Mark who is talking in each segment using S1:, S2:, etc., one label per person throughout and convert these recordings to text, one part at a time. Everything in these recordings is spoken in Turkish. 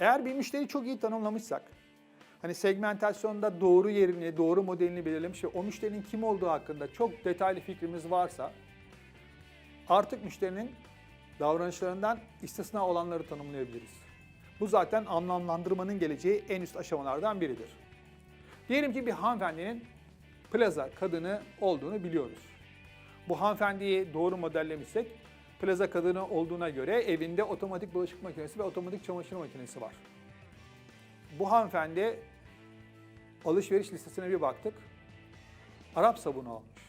S1: Eğer bir müşteriyi çok iyi tanımlamışsak, hani segmentasyonda doğru yerini, doğru modelini belirlemiş ve o müşterinin kim olduğu hakkında çok detaylı fikrimiz varsa artık müşterinin davranışlarından istisna olanları tanımlayabiliriz. Bu zaten anlamlandırmanın geleceği en üst aşamalardan biridir. Diyelim ki bir hanımefendinin plaza kadını olduğunu biliyoruz. Bu hanımefendiyi doğru modellemişsek plaza kadını olduğuna göre evinde otomatik bulaşık makinesi ve otomatik çamaşır makinesi var. Bu hanımefendi alışveriş listesine bir baktık. Arap sabunu almış.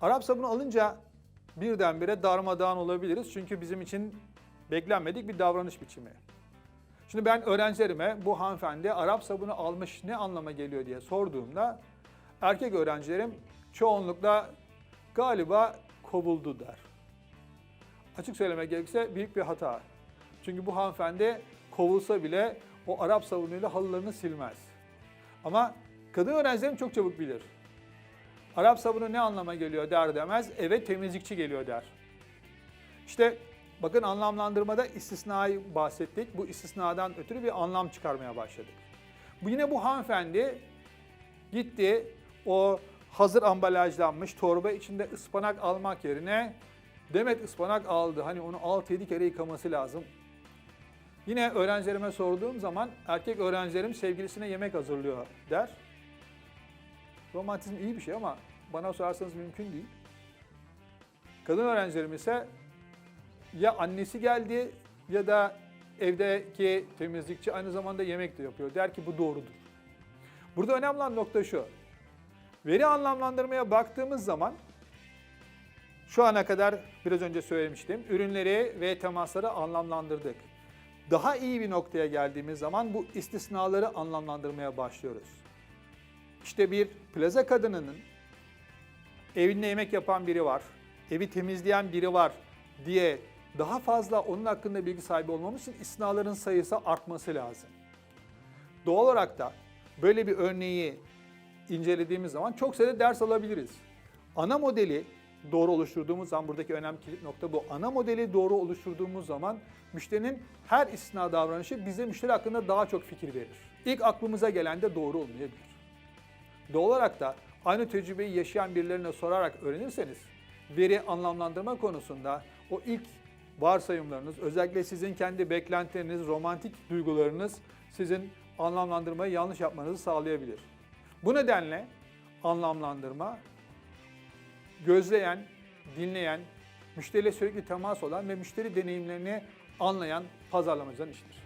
S1: Arap sabunu alınca birdenbire darmadağın olabiliriz. Çünkü bizim için beklenmedik bir davranış biçimi. Şimdi ben öğrencilerime bu hanımefendi Arap sabunu almış ne anlama geliyor diye sorduğumda erkek öğrencilerim çoğunlukla galiba kovuldu der. Açık söylemek gerekirse büyük bir hata. Çünkü bu hanımefendi kovulsa bile o Arap sabunuyla halılarını silmez. Ama kadın öğrencilerim çok çabuk bilir. Arap sabunu ne anlama geliyor der demez, eve temizlikçi geliyor der. İşte bakın anlamlandırmada istisnayı bahsettik. Bu istisnadan ötürü bir anlam çıkarmaya başladık. Bu yine bu hanımefendi gitti o hazır ambalajlanmış torba içinde ıspanak almak yerine Demet ıspanak aldı. Hani onu 6-7 kere yıkaması lazım. Yine öğrencilerime sorduğum zaman erkek öğrencilerim sevgilisine yemek hazırlıyor der. Romantizm iyi bir şey ama bana sorarsanız mümkün değil. Kadın öğrencilerim ise ya annesi geldi ya da evdeki temizlikçi aynı zamanda yemek de yapıyor. Der ki bu doğrudur. Burada önemli olan nokta şu. Veri anlamlandırmaya baktığımız zaman şu ana kadar biraz önce söylemiştim. Ürünleri ve temasları anlamlandırdık. Daha iyi bir noktaya geldiğimiz zaman bu istisnaları anlamlandırmaya başlıyoruz. İşte bir plaza kadınının evinde yemek yapan biri var, evi temizleyen biri var diye daha fazla onun hakkında bilgi sahibi olmamız için istisnaların sayısı artması lazım. Doğal olarak da böyle bir örneği incelediğimiz zaman çok sayıda ders alabiliriz. Ana modeli doğru oluşturduğumuz zaman buradaki önemli kilit nokta bu. Ana modeli doğru oluşturduğumuz zaman müşterinin her istisna davranışı bize müşteri hakkında daha çok fikir verir. İlk aklımıza gelen de doğru olmayabilir. Doğal olarak da aynı tecrübeyi yaşayan birilerine sorarak öğrenirseniz veri anlamlandırma konusunda o ilk varsayımlarınız, özellikle sizin kendi beklentileriniz, romantik duygularınız sizin anlamlandırmayı yanlış yapmanızı sağlayabilir. Bu nedenle anlamlandırma gözleyen, dinleyen, müşteriyle sürekli temas olan ve müşteri deneyimlerini anlayan pazarlamacıların işidir.